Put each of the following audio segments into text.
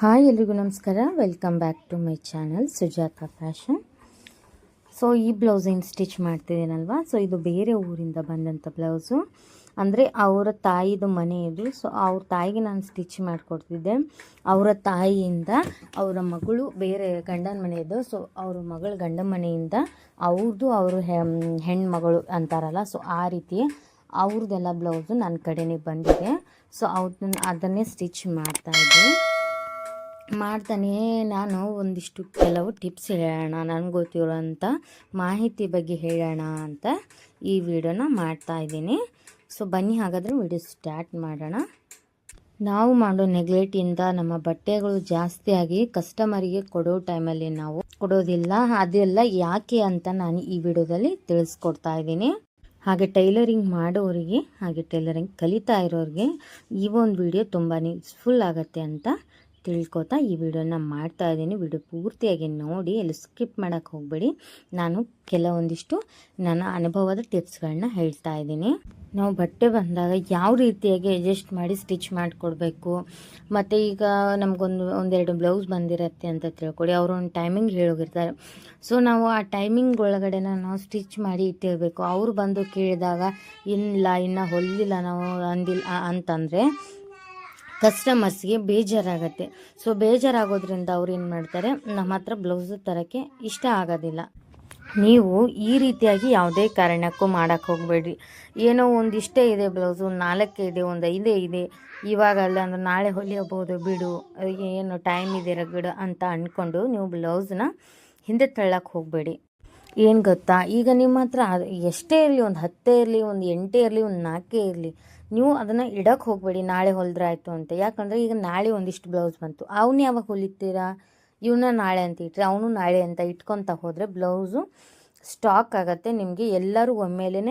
Hi ಎಲ್ರಿಗೂ ನಮಸ್ಕಾರ. Welcome back to my channel Sujatha fashion so ಈ ಬ್ಲೌಸ್ ಏನು ಸ್ಟಿಚ್ ಮಾಡ್ತಿದ್ದೀನಲ್ವ? ಸೊ ಇದು ಬೇರೆ ಊರಿಂದ ಬಂದಂಥ ಬ್ಲೌಸು ಅಂದರೆ ಅವರ ತಾಯಿದು ಮನೆ ಇದು. ಸೊ ಅವ್ರ ತಾಯಿಗೆ ನಾನು ಸ್ಟಿಚ್ ಮಾಡಿಕೊಡ್ತಿದ್ದೆ. ಅವರ ತಾಯಿಯಿಂದ ಅವರ ಮಗಳು ಬೇರೆ ಗಂಡನ ಮನೆಯದು ಸೊ ಅವ್ರ ಮಗಳು ಗಂಡನ ಮನೆಯಿಂದ ಅವ್ರದ್ದು ಅವರು ಹೆಣ್ಮಗಳು ಅಂತಾರಲ್ಲ. ಸೊ ಆ ರೀತಿ ಅವ್ರದ್ದೆಲ್ಲ ಬ್ಲೌಸು ನನ್ನ ಕಡೆನೇ ಬಂದಿದೆ. ಸೊ ಅವ್ರನ್ನ ಅದನ್ನೇ ಸ್ಟಿಚ್ ಮಾಡ್ತಾಯಿದ್ದೆ ಮಾಡ್ತಾನೆ. ನಾನು ಒಂದಿಷ್ಟು ಕೆಲವು ಟಿಪ್ಸ್ ಹೇಳೋಣ. ನನಗೆ ಗೊತ್ತಿರೋಂಥ ಮಾಹಿತಿ ಬಗ್ಗೆ ಹೇಳೋಣ ಅಂತ ಈ ವಿಡಿಯೋನ ಮಾಡ್ತಾ ಇದ್ದೀನಿ. ಸೊ ಬನ್ನಿ ಹಾಗಾದರೆ ವಿಡಿಯೋ ಸ್ಟಾರ್ಟ್ ಮಾಡೋಣ. ನಾವು ಮಾಡೋ ನೆಗ್ಲೆಟಿಂದ ನಮ್ಮ ಬಟ್ಟೆಗಳು ಜಾಸ್ತಿಯಾಗಿ ಕಸ್ಟಮರಿಗೆ ಕೊಡೋ ಟೈಮಲ್ಲಿ ನಾವು ಕೊಡೋದಿಲ್ಲ. ಅದೆಲ್ಲ ಯಾಕೆ ಅಂತ ನಾನು ಈ ವಿಡಿಯೋದಲ್ಲಿ ತಿಳಿಸ್ಕೊಡ್ತಾ ಇದ್ದೀನಿ. ಹಾಗೆ ಟೈಲರಿಂಗ್ ಮಾಡೋರಿಗೆ, ಹಾಗೆ ಟೈಲರಿಂಗ್ ಕಲಿತಾ ಇರೋರಿಗೆ ಈ ಒಂದು ವಿಡಿಯೋ ತುಂಬಾ ಯೂಸ್ಫುಲ್ ಆಗುತ್ತೆ ಅಂತ ತಿಳ್ಕೊತಾ ಈ ವಿಡಿಯೋನ ಮಾಡ್ತಾ ಇದ್ದೀನಿ. ವಿಡಿಯೋ ಪೂರ್ತಿಯಾಗಿ ನೋಡಿ, ಎಲ್ಲಿ ಸ್ಕಿಪ್ ಮಾಡೋಕ್ಕೆ ಹೋಗಬೇಡಿ. ನಾನು ಕೆಲವೊಂದಿಷ್ಟು ನನ್ನ ಅನುಭವದ ಟಿಪ್ಸ್ಗಳನ್ನ ಹೇಳ್ತಾ ಇದ್ದೀನಿ. ನಾವು ಬಟ್ಟೆ ಬಂದಾಗ ಯಾವ ರೀತಿಯಾಗಿ ಅಡ್ಜಸ್ಟ್ ಮಾಡಿ ಸ್ಟಿಚ್ ಮಾಡಿಕೊಡ್ಬೇಕು? ಮತ್ತು ಈಗ ನಮಗೊಂದು ಒಂದೆರಡು ಬ್ಲೌಸ್ ಬಂದಿರತ್ತೆ ಅಂತ ತಿಳ್ಕೊಡಿ. ಅವರು ಒಂದು ಟೈಮಿಂಗ್ ಹೇಳೋಗಿರ್ತಾರೆ. ಸೊ, ನಾವು ಆ ಟೈಮಿಂಗ್ ಒಳಗಡೆನ ನಾವು ಸ್ಟಿಚ್ ಮಾಡಿ ಇಟ್ಟಿರಬೇಕು. ಅವರು ಬಂದು ಕೇಳಿದಾಗ, ಇಲ್ಲ, ಇನ್ನೂ ಹೊಲಿಲ್ಲ ನಾವು ಅಂದಿಲ್ಲ ಅಂತಂದರೆ ಕಸ್ಟಮರ್ಸ್ಗೆ ಬೇಜಾರಾಗತ್ತೆ. ಸೊ, ಬೇಜಾರಾಗೋದ್ರಿಂದ ಅವ್ರು ಏನು ಮಾಡ್ತಾರೆ, ನಮ್ಮ ಹತ್ರ ಬ್ಲೌಸ್ ತರೋಕ್ಕೆ ಇಷ್ಟ ಆಗೋದಿಲ್ಲ. ನೀವು ಈ ರೀತಿಯಾಗಿ ಯಾವುದೇ ಕಾರಣಕ್ಕೂ ಮಾಡೋಕ್ಕೆ ಹೋಗಬೇಡಿ ಏನೋ ಒಂದು ಇಷ್ಟೇ ಇದೆ ಬ್ಲೌಸು ನಾಲ್ಕೇ ಇದೆ, ಒಂದು ಐದೇ ಇದೆ, ಇವಾಗಲ್ಲ ಅಂದ್ರೆ ನಾಳೆ ಹೊಲಿಯಬಹುದು, ಬಿಡು, ಏನು ಟೈಮ್ ಇದೆ ಬಿಡು ಅಂತ ಅಂದ್ಕೊಂಡು ನೀವು ಬ್ಲೌಸ್ನ ಹಿಂದೆ ತಳ್ಳಕ್ಕೆ ಹೋಗಬೇಡಿ. ಏನು ಗೊತ್ತಾ? ಈಗ ನಿಮ್ಮ ಹತ್ರ ಎಷ್ಟೇ ಇರಲಿ, ಒಂದು ಹತ್ತೇ ಇರಲಿ, ಒಂದು ಎಂಟೇ ಇರಲಿ, ಒಂದು ನಾಲ್ಕೇ ಇರಲಿ ನೀವು ಅದನ್ನು ಇಡಕ್ಕೆ ಹೋಗಬೇಡಿ, ನಾಳೆ ಹೊಲಿದ್ರೆ ಆಯಿತು ಅಂತ. ಯಾಕಂದರೆ ಈಗ ನಾಳೆ ಒಂದಿಷ್ಟು ಬ್ಲೌಸ್ ಬಂತು. ಅವನು ಯಾವಾಗ ಹೊಲಿತೀರಾ? ಇವನ್ನ ನಾಳೆ ಅಂತ ಇಟ್ಟರೆ ಅವನು ನಾಳೆ ಅಂತ ಇಟ್ಕೊತ ಹೋದರೆ ಬ್ಲೌಸು ಸ್ಟಾಕ್ ಆಗುತ್ತೆ. ನಿಮಗೆ ಎಲ್ಲರೂ ಒಮ್ಮೆಲೇ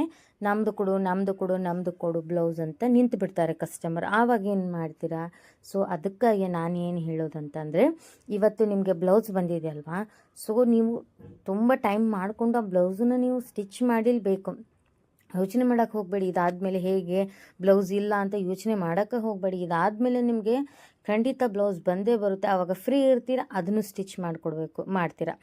ನಮ್ಮದು ಕೊಡು ನಮ್ಮದು ಕೊಡು ನಮ್ಮದು ಕೊಡು ಬ್ಲೌಸ್ ಅಂತ ನಿಂತು ಬಿಡ್ತಾರೆ ಕಸ್ಟಮರ್ ಆವಾಗ ಏನು ಮಾಡ್ತೀರಾ? ಸೊ ಅದಕ್ಕಾಗಿ ನಾನು ಏನು ಹೇಳೋದಂತಂದರೆ, ಇವತ್ತು ನಿಮಗೆ ಬ್ಲೌಸ್ ಬಂದಿದೆ ಅಲ್ವಾ? ಸೊ ನೀವು ತುಂಬ ಟೈಮ್ ಮಾಡಿಕೊಂಡು ಆ ಬ್ಲೌಸನ್ನ ನೀವು ಸ್ಟಿಚ್ ಮಾಡಿಲ್ಬೇಕು. ಯೋಚನೆ ಮಾಡೋಕ್ಕೆ ಹೋಗಬೇಡಿ. ಇದಾದಮೇಲೆ ಹೇಗೆ ಬ್ಲೌಸ್ ಇಲ್ಲ ಅಂತ ಯೋಚನೆ ಮಾಡೋಕ್ಕೆ ಹೋಗಬೇಡಿ. ಇದಾದ ಮೇಲೆ ನಿಮಗೆ ಖಂಡಿತ ಬ್ಲೌಸ್ ಬಂದೇ ಬರುತ್ತೆ. ಆವಾಗ ಫ್ರೀ ಇರ್ತೀರ, ಅದನ್ನು ಸ್ಟಿಚ್ ಮಾಡಿಕೊಡ್ಬೇಕು, ಮಾಡ್ತೀರಾ.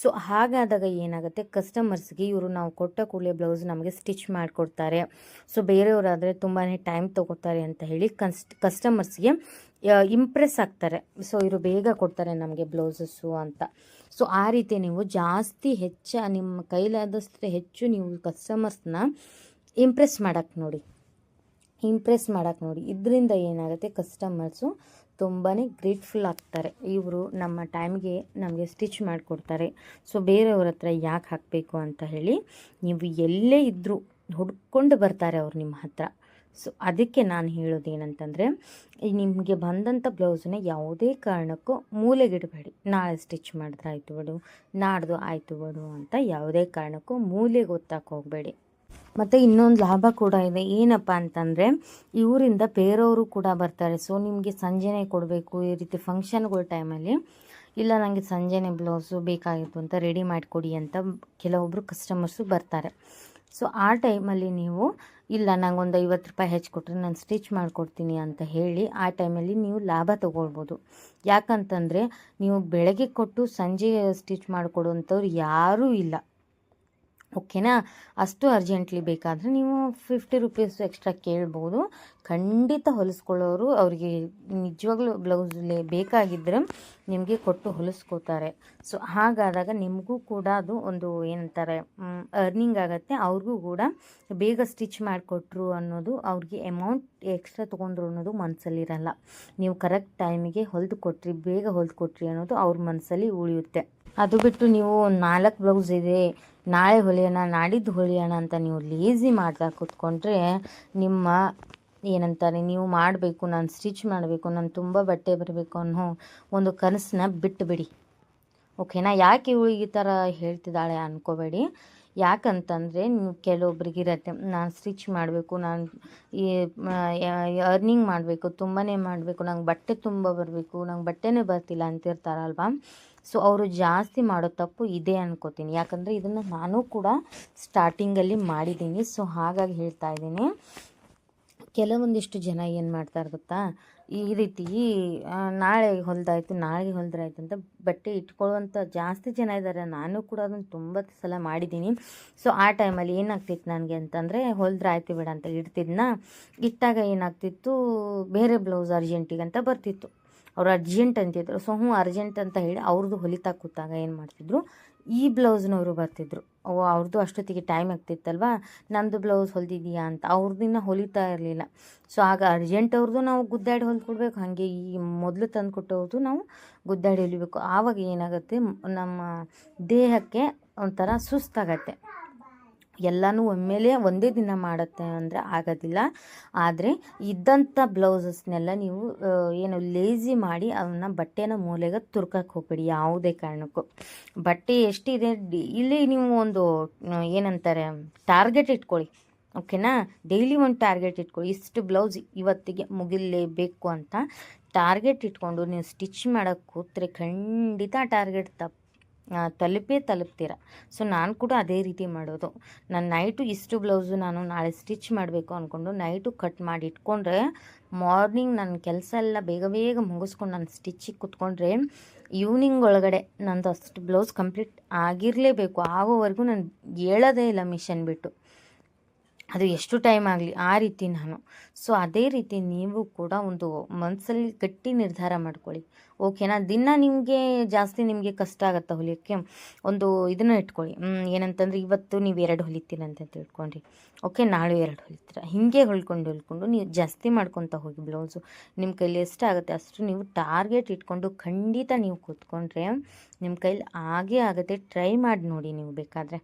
ಸೊ ಹಾಗಾದಾಗ ಏನಾಗುತ್ತೆ? ಕಸ್ಟಮರ್ಸ್ಗೆ ಇವರು ನಾವು ಕೊಟ್ಟ ಕೂಡಲೇ ಬ್ಲೌಸ್ ನಮಗೆ ಸ್ಟಿಚ್ ಮಾಡಿಕೊಡ್ತಾರೆ. ಸೊ ಬೇರೆಯವರಾದರೆ ತುಂಬಾ ಟೈಮ್ ತೊಗೋತಾರೆ ಅಂತ ಹೇಳಿ ಕನ್ಸ್ ಕಸ್ಟಮರ್ಸ್ಗೆ ಇಂಪ್ರೆಸ್ ಆಗ್ತಾರೆ. ಸೊ ಇವರು ಬೇಗ ಕೊಡ್ತಾರೆ ನಮಗೆ ಬ್ಲೌಸಸ್ಸು ಅಂತ. ಸೊ ಆ ರೀತಿ ನೀವು ಜಾಸ್ತಿ ಹೆಚ್ಚು, ನಿಮ್ಮ ಕೈಲಾದಷ್ಟು ಹೆಚ್ಚು ನೀವು ಕಸ್ಟಮರ್ಸ್ನ ಇಂಪ್ರೆಸ್ ಮಾಡೋಕ್ಕೆ ನೋಡಿ. ಇಂಪ್ರೆಸ್ ಮಾಡೋಕ್ಕೆ ನೋಡಿ. ಇದರಿಂದ ಏನಾಗುತ್ತೆ, ಕಸ್ಟಮರ್ಸು ತುಂಬಾ ಗ್ರೇಟ್ಫುಲ್ ಆಗ್ತಾರೆ. ಇವರು ನಮ್ಮ ಟೈಮ್ಗೆ ನಮಗೆ ಸ್ಟಿಚ್ ಮಾಡಿಕೊಡ್ತಾರೆ. ಸೊ, ಬೇರೆಯವ್ರ ಹತ್ರ ಯಾಕೆ ಹಾಕಬೇಕು ಅಂತ ಹೇಳಿ, ನೀವು ಎಲ್ಲೇ ಇದ್ದರೂ ಹುಡ್ಕೊಂಡು ಬರ್ತಾರೆ ಅವ್ರು ನಿಮ್ಮ ಹತ್ರ. ಸೊ, ಅದಕ್ಕೆ ನಾನು ಹೇಳೋದೇನಂತಂದರೆ ನಿಮಗೆ ಬಂದಂಥ ಬ್ಲೌಸನ್ನ ಯಾವುದೇ ಕಾರಣಕ್ಕೂ ಮೂಲೆಗಿಡಬೇಡಿ. ನಾಳೆ ಸ್ಟಿಚ್ ಮಾಡಿದ್ರೆ ಆಯಿತು ಬಿಡು, ನಾಡ್ದು ಆಯಿತು ಬಿಡು ಅಂತ ಯಾವುದೇ ಕಾರಣಕ್ಕೂ ಮೂಲೆ ಗೊತ್ತಾಕ ಹೋಗಬೇಡಿ. ಮತ್ತು ಇನ್ನೊಂದು ಲಾಭ ಕೂಡ ಇದೆ. ಏನಪ್ಪ ಅಂತಂದರೆ, ಇವರಿಂದ ಬೇರೆಯವರು ಕೂಡ ಬರ್ತಾರೆ. ಸೊ ನಿಮಗೆ ಸಂಜೆನೆ ಕೊಡಬೇಕು ಈ ರೀತಿ ಫಂಕ್ಷನ್ಗಳ ಟೈಮಲ್ಲಿ ಇಲ್ಲ ನನಗೆ ಸಂಜೆನೆ ಬ್ಲೌಸು ಬೇಕಾಗಿತ್ತು ಅಂತ ರೆಡಿ ಮಾಡಿಕೊಡಿ ಅಂತ ಕೆಲವೊಬ್ಬರು ಕಸ್ಟಮರ್ಸು ಬರ್ತಾರೆ. ಸೊ ಆ ಟೈಮಲ್ಲಿ ನೀವು, ಇಲ್ಲ ನಂಗೊಂದು ಐವತ್ತು ರೂಪಾಯಿ ಹೆಚ್ಚು ಕೊಟ್ಟರೆ ನಾನು ಸ್ಟಿಚ್ ಮಾಡಿಕೊಡ್ತೀನಿ ಅಂತ ಹೇಳಿ, ಆ ಟೈಮಲ್ಲಿ ನೀವು ಲಾಭ ತೊಗೊಳ್ಬೋದು. ಯಾಕಂತಂದರೆ, ನೀವು ಬೆಳಗ್ಗೆ ಕೊಟ್ಟು ಸಂಜೆ ಸ್ಟಿಚ್ ಮಾಡಿಕೊಡುವಂಥವ್ರು ಯಾರೂ ಇಲ್ಲ. ಓಕೆನಾ? ಅಷ್ಟು ಅರ್ಜೆಂಟ್ಲಿ ಬೇಕಾದರೆ ನೀವು ಫಿಫ್ಟಿ ರುಪೀಸ್ ಎಕ್ಸ್ಟ್ರಾ ಕೇಳ್ಬೋದು. ಖಂಡಿತ ಹೊಲಿಸ್ಕೊಳ್ಳೋರು ಅವರಿಗೆ ನಿಜವಾಗ್ಲೂ ಬ್ಲೌಸಲ್ಲಿ ಬೇಕಾಗಿದ್ದರೆ ನಿಮಗೆ ಕೊಟ್ಟು ಹೊಲಿಸ್ಕೋತಾರೆ. ಸೊ ಹಾಗಾದಾಗ ನಿಮಗೂ ಕೂಡ ಅದು ಒಂದು ಏನಂತಾರೆ ಅರ್ನಿಂಗ್ ಆಗುತ್ತೆ. ಅವ್ರಿಗೂ ಕೂಡ ಬೇಗ ಸ್ಟಿಚ್ ಮಾಡಿಕೊಟ್ರು ಅನ್ನೋದು ಅವ್ರಿಗೆ ಅಮೌಂಟ್ ಎಕ್ಸ್ಟ್ರಾ ತೊಗೊಂಡ್ರು ಅನ್ನೋದು ಮನಸ್ಸಲ್ಲಿರಲ್ಲ ನೀವು ಕರೆಕ್ಟ್ ಟೈಮಿಗೆ ಹೊಲಿದು ಕೊಟ್ರಿ, ಬೇಗ ಹೊಲಿದು ಕೊಟ್ರಿ ಅನ್ನೋದು ಅವ್ರ ಮನಸ್ಸಲ್ಲಿ ಉಳಿಯುತ್ತೆ. ಅದು ಬಿಟ್ಟು ನೀವು ನಾಲ್ಕು ಬ್ಲೌಸ್ ಇದೆ, ನಾಳೆ ಹೊಲಿಯೋಣ, ನಾಡಿದ್ದು ಹೊಲಿಯೋಣ ಅಂತ ನೀವು ಲೇಸಿ ಮಾಡ್ತಾ ಕೂತ್ಕೊಂಡ್ರೆ ನಿಮ್ಮ ಏನಂತಾರೆ, ನೀವು ಮಾಡಬೇಕು, ನಾನು ಸ್ಟಿಚ್ ಮಾಡಬೇಕು, ನಾನು ತುಂಬ ಬಟ್ಟೆ ಬರಬೇಕು ಅನ್ನೋ ಒಂದು ಕನಸನ್ನ ಬಿಟ್ಟುಬಿಡಿ ಓಕೆನಾ ಯಾಕೆ ಇವಳು ಈ ಥರ ಹೇಳ್ತಿದ್ದಾಳೆ ಅಂದ್ಕೋಬೇಡಿ ಯಾಕಂತಂದರೆ ನೀವು ಕೆಲವೊಬ್ರಿಗೆ ಇರತ್ತೆ ನಾನು ಸ್ಟಿಚ್ ಮಾಡಬೇಕು, ನಾನು ಈ ಅರ್ನಿಂಗ್ ಮಾಡಬೇಕು ತುಂಬಾ ಮಾಡಬೇಕು, ನಂಗೆ ಬಟ್ಟೆ ತುಂಬ ಬರಬೇಕು, ನಂಗೆ ಬಟ್ಟೆನೇ ಬರ್ತಿಲ್ಲ ಅಂತಿರ್ತಾರಲ್ವ? ಸೊ ಅವರು ಜಾಸ್ತಿ ಮಾಡೋ ತಪ್ಪು ಇದೆ ಅನ್ಕೋತೀನಿ. ಯಾಕಂದರೆ ಇದನ್ನು ನಾನು ಕೂಡ ಸ್ಟಾರ್ಟಿಂಗಲ್ಲಿ ಮಾಡಿದ್ದೀನಿ. ಸೊ ಹಾಗಾಗಿ ಹೇಳ್ತಾ ಇದ್ದೀನಿ. ಕೆಲವೊಂದಿಷ್ಟು ಜನ ಏನು ಮಾಡ್ತಾರೆ ಗೊತ್ತಾ? ಈ ರೀತಿ ನಾಳೆ ಹೊಲ್ದಾಯ್ತು, ನಾಳೆಗೆ ಹೊಲ್ದ್ರಾಯ್ತು ಅಂತ ಬಟ್ಟೆ ಇಟ್ಕೊಳ್ಳುವಂಥ ಜಾಸ್ತಿ ಜನ ಇದ್ದಾರೆ ನಾನು ಕೂಡ ಅದನ್ನು ತುಂಬ ಸಲ ಮಾಡಿದ್ದೀನಿ. ಸೊ ಆ ಟೈಮಲ್ಲಿ ಏನಾಗ್ತಿತ್ತು ನನಗೆ ಅಂತಂದರೆ ಹೊಲ್ದ್ರಾಯ್ತು ಬಿಡ ಅಂತ ಇಡ್ತಿದ್ನ. ಇಟ್ಟಾಗ ಏನಾಗ್ತಿತ್ತು? ಬೇರೆ ಬ್ಲೌಸ್ ಅರ್ಜೆಂಟಿಗೆ ಅಂತ ಬರ್ತಿತ್ತು. ಅವ್ರು ಅರ್ಜೆಂಟ್ ಅಂತಿದ್ರು. ಸೊ ಹ್ಞೂ, ಅರ್ಜೆಂಟ್ ಅಂತ ಹೇಳಿ ಅವ್ರದ್ದು ಹೊಲಿತಾ ಕೂತಾಗ ಏನು ಮಾಡ್ತಿದ್ರು, ಈ ಬ್ಲೌಸ್ನವರು ಬರ್ತಿದ್ರು. ಅವ್ರದ್ದು ಅಷ್ಟೊತ್ತಿಗೆ ಟೈಮ್ ಆಗ್ತಿತ್ತಲ್ವ? ನಮ್ಮದು ಬ್ಲೌಸ್ ಹೊಲಿದಿದೆಯಾ ಅಂತ. ಅವ್ರದಿನ್ನ ಹೊಲಿತಾ ಇರಲಿಲ್ಲ. ಸೊ ಆಗ ಅರ್ಜೆಂಟ್ ಅವ್ರದ್ದು ನಾವು ಗುದ್ದಾಡಿ ಹೊಲ್ದು ಕೊಡಬೇಕು ಹಾಗೆ ಈ ಮೊದಲು ತಂದು ಕೊಟ್ಟವ್ರದ್ದು ನಾವು ಗುದ್ದಾಡಿ ಹೊಲಿಬೇಕು. ಆವಾಗ ಏನಾಗುತ್ತೆ, ನಮ್ಮ ದೇಹಕ್ಕೆ ಒಂಥರ ಸುಸ್ತಾಗತ್ತೆ. ಎಲ್ಲನೂ ಒಮ್ಮೆಲೆ ಒಂದೇ ದಿನ ಮಾಡುತ್ತೆ ಅಂದರೆ ಆಗೋದಿಲ್ಲ. ಆದರೆ ಇದ್ದಂಥ ಬ್ಲೌಸಸ್ನೆಲ್ಲ ನೀವು ಏನು ಲೇಜಿ ಮಾಡಿ ಅವನ್ನ ಬಟ್ಟೆನ ಮೂಲೆಗೆ ತುರ್ಕಕ್ಕೆ ಹೋಗ್ಬೇಡಿ ಯಾವುದೇ ಕಾರಣಕ್ಕೂ. ಬಟ್ಟೆ ಎಷ್ಟಿದೆ ಇಲ್ಲಿ ನೀವು ಒಂದು ಏನಂತಾರೆ ಟಾರ್ಗೆಟ್ ಇಟ್ಕೊಳ್ಳಿ. ಓಕೆನಾ ಡೈಲಿ ಒಂದು ಟಾರ್ಗೆಟ್ ಇಟ್ಕೊಳ್ಳಿ. ಇಷ್ಟು ಬ್ಲೌಸ್ ಇವತ್ತಿಗೆ ಮುಗಿಲೇಬೇಕು ಅಂತ ಟಾರ್ಗೆಟ್ ಇಟ್ಕೊಂಡು ನೀವು ಸ್ಟಿಚ್ ಮಾಡೋಕ್ಕೆ ಕೂತ್ರೆ ಖಂಡಿತ ಟಾರ್ಗೆಟ್ ತಪ್ಪು. ತಲುಪೇ ತಲುಪ್ತೀರ. ಸೊ ನಾನು ಕೂಡ ಅದೇ ರೀತಿ ಮಾಡೋದು. ನಾನು ನೈಟು ಇಷ್ಟು ಬ್ಲೌಸು ನಾನು ನಾಳೆ ಸ್ಟಿಚ್ ಮಾಡಬೇಕು ಅಂದ್ಕೊಂಡು ನೈಟು ಕಟ್ ಮಾಡಿ ಇಟ್ಕೊಂಡ್ರೆ ಮಾರ್ನಿಂಗ್ ನನ್ನ ಕೆಲಸ ಎಲ್ಲ ಬೇಗ ಬೇಗ ಮುಗಿಸ್ಕೊಂಡು ನಾನು ಸ್ಟಿಚ್ಚಿಗೆ ಕುತ್ಕೊಂಡ್ರೆ ಈವ್ನಿಂಗ್ ಒಳಗಡೆ ನಂದು ಅಷ್ಟು ಬ್ಲೌಸ್ ಕಂಪ್ಲೀಟ್ ಆಗಿರಲೇಬೇಕು. ಆಗೋವರೆಗೂ ನಾನು ಹೇಳೋದೇ ಇಲ್ಲ ಮಿಷನ್ ಬಿಟ್ಟು. ಅದು ಎಷ್ಟು ಟೈಮ್ ಆಗಲಿ, ಆ ರೀತಿ ನಾನು. ಸೊ ಅದೇ ರೀತಿ ನೀವು ಕೂಡ ಒಂದು ಮನಸ್ಸಲ್ಲಿ ಗಟ್ಟಿ ನಿರ್ಧಾರ ಮಾಡ್ಕೊಳ್ಳಿ. ಓಕೆನಾ ದಿನ ನಿಮಗೆ ಜಾಸ್ತಿ ನಿಮಗೆ ಕಷ್ಟ ಆಗುತ್ತೆ ಹೊಲಿಯೋಕ್ಕೆ? ಒಂದು ಇದನ್ನು ಇಟ್ಕೊಳ್ಳಿ. ಏನಂತಂದರೆ ಇವತ್ತು ನೀವು ಎರಡು ಹೊಲಿತೀರ ಅಂತ ತಿಳ್ಕೊಂಡ್ರಿ. ಓಕೆ ನಾಳೆ ಎರಡು ಹೊಲಿತೀರ. ಹೀಗೆ ಹೊಲ್ಕೊಂಡು ಹೊಲ್ಕೊಂಡು ನೀವು ಜಾಸ್ತಿ ಮಾಡ್ಕೊತ ಹೋಗಿ ಬ್ಲೌಸು ನಿಮ್ಮ ಕೈಲಿ ಎಷ್ಟು ಆಗುತ್ತೆ ಅಷ್ಟು ನೀವು ಟಾರ್ಗೆಟ್ ಇಟ್ಕೊಂಡು ಖಂಡಿತ ನೀವು ಕೂತ್ಕೊಂಡ್ರೆ ನಿಮ್ಮ ಕೈಲಿ ಆಗೇ ಆಗುತ್ತೆ. ಟ್ರೈ ಮಾಡಿ ನೋಡಿ ನೀವು ಬೇಕಾದರೆ.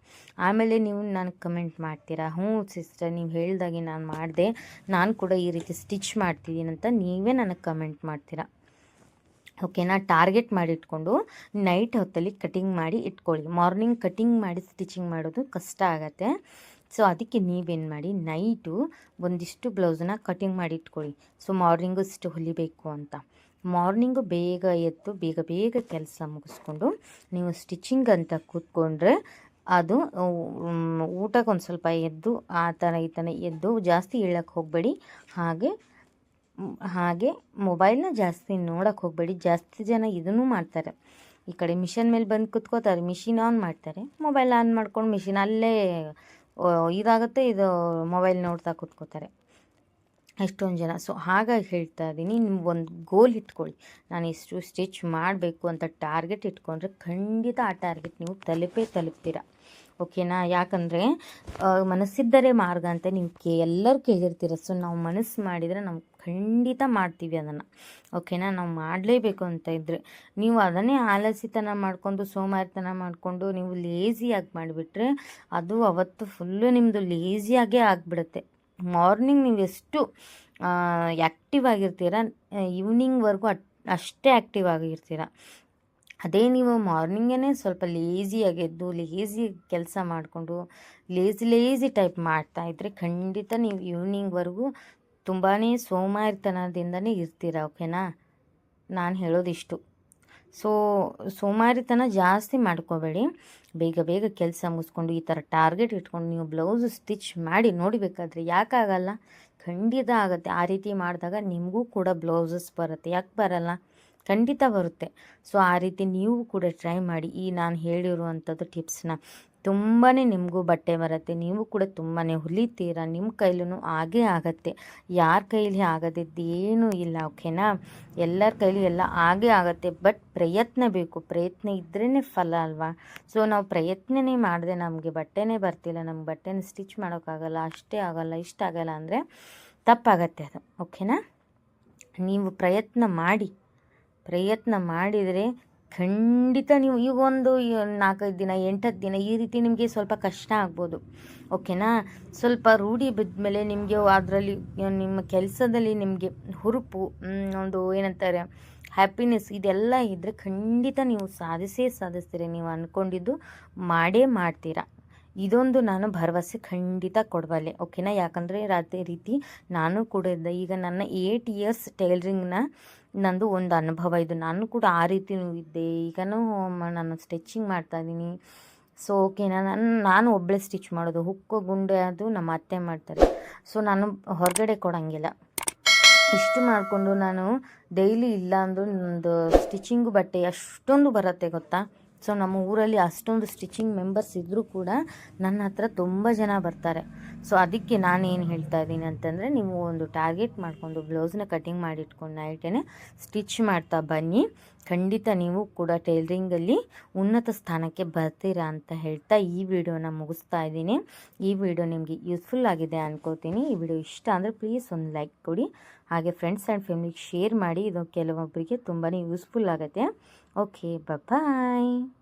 ಆಮೇಲೆ ನೀವು ನನಗೆ ಕಮೆಂಟ್ ಮಾಡ್ತೀರಾ? ಹ್ಞೂ ಸಿಸ್ಟರ್ ನೀವು ಹೇಳ್ದಾಗೆ ನಾನು ಮಾಡಿದೆ. ನಾನು ಕೂಡ ಈ ರೀತಿ ಸ್ಟಿಚ್ ಮಾಡ್ತಿದ್ದೀನಿ ಅಂತ ನೀವೇ ನನಗೆ ಕಮೆಂಟ್ ಮಾಡ್ತೀರಾ? ಓಕೆನಾ? ಟಾರ್ಗೆಟ್ ಮಾಡಿ ಇಟ್ಕೊಂಡು ನೈಟ್ ಹೊತ್ತಲ್ಲಿ ಕಟಿಂಗ್ ಮಾಡಿ ಇಟ್ಕೊಳ್ಳಿ. ಮಾರ್ನಿಂಗ್ ಕಟಿಂಗ್ ಮಾಡಿ ಸ್ಟಿಚಿಂಗ್ ಮಾಡೋದು ಕಷ್ಟ ಆಗತ್ತೆ. ಸೊ, ಅದಕ್ಕೆ ನೀವೇನು ಮಾಡಿ? ನೈಟು ಒಂದಿಷ್ಟು ಬ್ಲೌಸನ್ನ ಕಟಿಂಗ್ ಮಾಡಿ ಇಟ್ಕೊಳ್ಳಿ. ಸೊ, ಮಾರ್ನಿಂಗು ಇಷ್ಟು ಹೊಲಿಬೇಕು ಅಂತ. ಮಾರ್ನಿಂಗು ಬೇಗ ಎದ್ದು ಬೇಗ ಬೇಗ ಕೆಲಸ ಮುಗಿಸ್ಕೊಂಡು ನೀವು ಸ್ಟಿಚಿಂಗ್ ಅಂತ ಕೂತ್ಕೊಂಡ್ರೆ ಅದು ಊಟಕ್ಕೆ ಒಂದು ಸ್ವಲ್ಪ ಎದ್ದು ಆ ಥರ ಈ ಥರ ಎದ್ದು ಜಾಸ್ತಿ ಹೇಳಕ್ಕೆ ಹೋಗಬೇಡಿ. ಹಾಗೆ ಹಾಗೆ ಮೊಬೈಲ್ನ ಜಾಸ್ತಿ ನೋಡೋಕ್ಕೆ ಹೋಗಬೇಡಿ. ಜಾಸ್ತಿ ಜನ ಇದನ್ನು ಮಾಡ್ತಾರೆ. ಈ ಕಡೆ ಮಿಷನ್ ಮೇಲೆ ಬಂದು ಕುತ್ಕೋತಾರೆ. ಮಿಷಿನ್ ಆನ್ ಮಾಡ್ತಾರೆ. ಮೊಬೈಲ್ ಆನ್ ಮಾಡ್ಕೊಂಡು ಮಿಷಿನ್ ಅಲ್ಲೇ ಇದಾಗುತ್ತೆ, ಇದು ಮೊಬೈಲ್ ನೋಡ್ತಾ ಕುತ್ಕೋತಾರೆ. ಎಷ್ಟೊಂದು ಜನ. ಸೊ ಹಾಗಾಗಿ ಹೇಳ್ತಾ ಇದ್ದೀನಿ ನಿಮ್ಗೆ ಒಂದು ಗೋಲ್ ಇಟ್ಕೊಳ್ಳಿ. ನಾನು ಇಷ್ಟು ಸ್ಟಿಚ್ ಮಾಡಬೇಕು ಅಂತ ಟಾರ್ಗೆಟ್ ಇಟ್ಕೊಂಡ್ರೆ ಖಂಡಿತ ಆ ಟಾರ್ಗೆಟ್ ನೀವು ತಲುಪೇ ತಲುಪ್ತೀರ. ಓಕೆನಾ? ಯಾಕಂದರೆ ಮನಸ್ಸಿದ್ದರೆ ಮಾರ್ಗ ಅಂತ ನೀವು ಕೇ, ಎಲ್ಲರೂ ಕೇಳಿರ್ತೀರ. ಸೊ ನಾವು ಮನಸ್ಸು ಮಾಡಿದರೆ ನಾವು ಖಂಡಿತ ಮಾಡ್ತೀವಿ ಅದನ್ನು. ಓಕೆನಾ? ನಾವು ಮಾಡಲೇಬೇಕು ಅಂತ ಇದ್ದರೆ ನೀವು ಅದನ್ನೇ ಆಲಸಿತನ ಮಾಡಿಕೊಂಡು, ಸೋಮಾರಿತನ ಮಾಡಿಕೊಂಡು, ನೀವು ಲೇಸಿಯಾಗಿ ಮಾಡಿಬಿಟ್ರೆ ಅದು ಅವತ್ತು ಫುಲ್ಲು ನಿಮ್ಮದು ಲೇಸಿಯಾಗೇ ಆಗಿಬಿಡುತ್ತೆ. ಮಾರ್ನಿಂಗ್ ನೀವು ಎಷ್ಟು ಆ್ಯಕ್ಟಿವ್ ಆಗಿರ್ತೀರ ಈವ್ನಿಂಗ್ವರೆಗೂ ಅಟ್, ಅಷ್ಟೇ ಆ್ಯಕ್ಟಿವ್ ಆಗಿರ್ತೀರ. ಅದೇ ನೀವು ಮಾರ್ನಿಂಗೇ ಸ್ವಲ್ಪ ಲೇಸಿಯಾಗಿ ಎದ್ದು ಲೇಸಿ ಕೆಲಸ ಮಾಡಿಕೊಂಡು ಲೇಸಿ ಲೇಸಿ ಟೈಪ್ ಮಾಡ್ತಾ ಇದ್ದರೆ ಖಂಡಿತ ನೀವು ಈವ್ನಿಂಗ್ವರೆಗೂ ತುಂಬಾ ಸೋಮಾರಿತನದಿಂದನೇ ಇರ್ತೀರ ಓಕೆನಾ ನಾನು ಹೇಳೋದಿಷ್ಟು. ಸೊ ಸೋಮಾರಿತನ ಜಾಸ್ತಿ ಮಾಡ್ಕೋಬೇಡಿ. ಬೇಗ ಬೇಗ ಕೆಲಸ ಮುಗಿಸ್ಕೊಂಡು ಈ ಥರ ಟಾರ್ಗೆಟ್ ಇಟ್ಕೊಂಡು ನೀವು ಬ್ಲೌಸ್ ಸ್ಟಿಚ್ ಮಾಡಿ ನೋಡಬೇಕಾದ್ರೆ ಯಾಕಾಗಲ್ಲ ಖಂಡಿತ ಆಗುತ್ತೆ. ಆ ರೀತಿ ಮಾಡಿದಾಗ ನಿಮಗೂ ಕೂಡ ಬ್ಲೌಸಸ್ ಬರುತ್ತೆ. ಯಾಕೆ ಬರಲ್ಲ? ಖಂಡಿತ ಬರುತ್ತೆ. ಸೊ ಆ ರೀತಿ ನೀವು ಕೂಡ ಟ್ರೈ ಮಾಡಿ. ಈ ನಾನು ಹೇಳಿರುವಂಥದ್ದು ಟಿಪ್ಸ್ನ ತುಂಬಾ ನಿಮಗೂ ಬಟ್ಟೆ ಬರುತ್ತೆ. ನೀವು ಕೂಡ ತುಂಬಾ ಹೊಲಿತೀರ. ನಿಮ್ಮ ಕೈಲೂ ಆಗೇ ಆಗತ್ತೆ. ಯಾರ ಕೈಲಿ ಆಗದಿದ್ದು ಏನೂ ಇಲ್ಲ ಓಕೆನಾ ಎಲ್ಲರ ಕೈಲಿ ಎಲ್ಲ ಆಗೇ ಆಗುತ್ತೆ. ಬಟ್ ಪ್ರಯತ್ನ ಬೇಕು. ಪ್ರಯತ್ನ ಇದ್ರೇ ಫಲ ಅಲ್ವಾ? ಸೊ ನಾವು ಪ್ರಯತ್ನನೇ ಮಾಡಿದೆ ನಮಗೆ ಬಟ್ಟೆನೇ ಬರ್ತಿಲ್ಲ. ನಮ್ಗೆ ಬಟ್ಟೆನ ಸ್ಟಿಚ್ ಮಾಡೋಕ್ಕಾಗಲ್ಲ ಅಷ್ಟೇ ಆಗಲ್ಲ, ಇಷ್ಟ ಆಗಲ್ಲ ಅಂದರೆ ತಪ್ಪಾಗತ್ತೆ ಅದು ಓಕೆನಾ ನೀವು ಪ್ರಯತ್ನ ಮಾಡಿ. ಪ್ರಯತ್ನ ಮಾಡಿದರೆ ಖಂಡಿತ ನೀವು ಈಗ ಒಂದು ನಾಲ್ಕೈದು ದಿನ, ಎಂಟತ್ತು ದಿನ ಈ ರೀತಿ ನಿಮಗೆ ಸ್ವಲ್ಪ ಕಷ್ಟ ಆಗ್ಬೋದು. ಓಕೆನಾ ಸ್ವಲ್ಪ ರೂಢಿ ಬಿದ್ದ ನಿಮಗೆ ಅದರಲ್ಲಿ, ನಿಮ್ಮ ಕೆಲಸದಲ್ಲಿ ನಿಮಗೆ ಹುರುಪು ಒಂದು ಏನಂತಾರೆ ಹ್ಯಾಪಿನೆಸ್ ಇದೆಲ್ಲ ಇದ್ದರೆ ಖಂಡಿತ ನೀವು ಸಾಧಿಸೇ ಸಾಧಿಸ್ತೀರಿ. ನೀವು ಅಂದ್ಕೊಂಡಿದ್ದು ಮಾಡೇ ಮಾಡ್ತೀರಾ. ಇದೊಂದು ನಾನು ಭರವಸೆ ಖಂಡಿತ ಕೊಡಬಲ್ಲೆ. ಓಕೆನಾ ಯಾಕಂದರೆ ಅದೇ ರೀತಿ ನಾನು ಕೂಡ ಇದ್ದೆ. ಈಗ ನನ್ನ ಏಯ್ಟ್ ಇಯರ್ಸ್ ಟೈಲರಿಂಗ್ನ ನಂದು ಒಂದು ಅನುಭವ ಇದು. ನಾನು ಕೂಡ ಆ ರೀತಿನೂ ಇದ್ದೆ. ಈಗನೂ ನಾನು ಸ್ಟಿಚಿಂಗ್ ಮಾಡ್ತಾ ಇದ್ದೀನಿ. ಸೊ ಓಕೆನಾ ನಾನು ನಾನು ಒಬ್ಬಳೇ ಸ್ಟಿಚ್ ಮಾಡೋದು. ಹುಕ್ಕು, ಗುಂಡೆ ಅದು ನಮ್ಮ ಅತ್ತೆ ಮಾಡ್ತಾರೆ. ಸೊ ನಾನು ಹೊರಗಡೆ ಕೊಡೋಂಗಿಲ್ಲ. ಇಷ್ಟು ಮಾಡಿಕೊಂಡು ನಾನು ಡೈಲಿ ಇಲ್ಲ ಅಂದರೂ ನಂದು ಸ್ಟಿಚಿಂಗು ಬಟ್ಟೆ ಅಷ್ಟೊಂದು ಬರುತ್ತೆ ಗೊತ್ತಾ? ಸೊ ನಮ್ಮ ಊರಲ್ಲಿ ಅಷ್ಟೊಂದು ಸ್ಟಿಚಿಂಗ್ ಮೆಂಬರ್ಸ್ ಇದ್ದರೂ ಕೂಡ ನನ್ನ ಹತ್ರ ತುಂಬ ಜನ ಬರ್ತಾರೆ. ಸೊ ಅದಕ್ಕೆ ನಾನು ಏನು ಹೇಳ್ತಾ ಇದ್ದೀನಿ ಅಂತಂದರೆ, ನೀವು ಒಂದು ಟಾರ್ಗೆಟ್ ಮಾಡಿಕೊಂಡು ಬ್ಲೌಸ್ನ ಕಟಿಂಗ್ ಮಾಡಿಟ್ಕೊಂಡು ನೈಟೇ ಸ್ಟಿಚ್ ಮಾಡ್ತಾ ಬನ್ನಿ. ಖಂಡಿತ ನೀವು ಕೂಡ ಟೈಲರಿಂಗಲ್ಲಿ ಉನ್ನತ ಸ್ಥಾನಕ್ಕೆ ಬರ್ತೀರಾ ಅಂತ ಹೇಳ್ತಾ ಈ ವಿಡಿಯೋನ ಮುಗಿಸ್ತಾ ಇದ್ದೀನಿ. ಈ ವಿಡಿಯೋ ನಿಮಗೆ ಯೂಸ್ಫುಲ್ ಆಗಿದೆ ಅನ್ಕೋತೀನಿ. ಈ ವಿಡಿಯೋ ಇಷ್ಟ ಅಂದರೆ ಪ್ಲೀಸ್ ಒಂದು ಲೈಕ್ ಕೊಡಿ. ಹಾಗೆ ಫ್ರೆಂಡ್ಸ್ ಆ್ಯಂಡ್ ಫ್ಯಾಮಿಲಿಗೆ ಶೇರ್ ಮಾಡಿ ಇದು ಕೆಲವೊಬ್ಬರಿಗೆ ತುಂಬಾ ಯೂಸ್ಫುಲ್ ಆಗುತ್ತೆ. Okay bye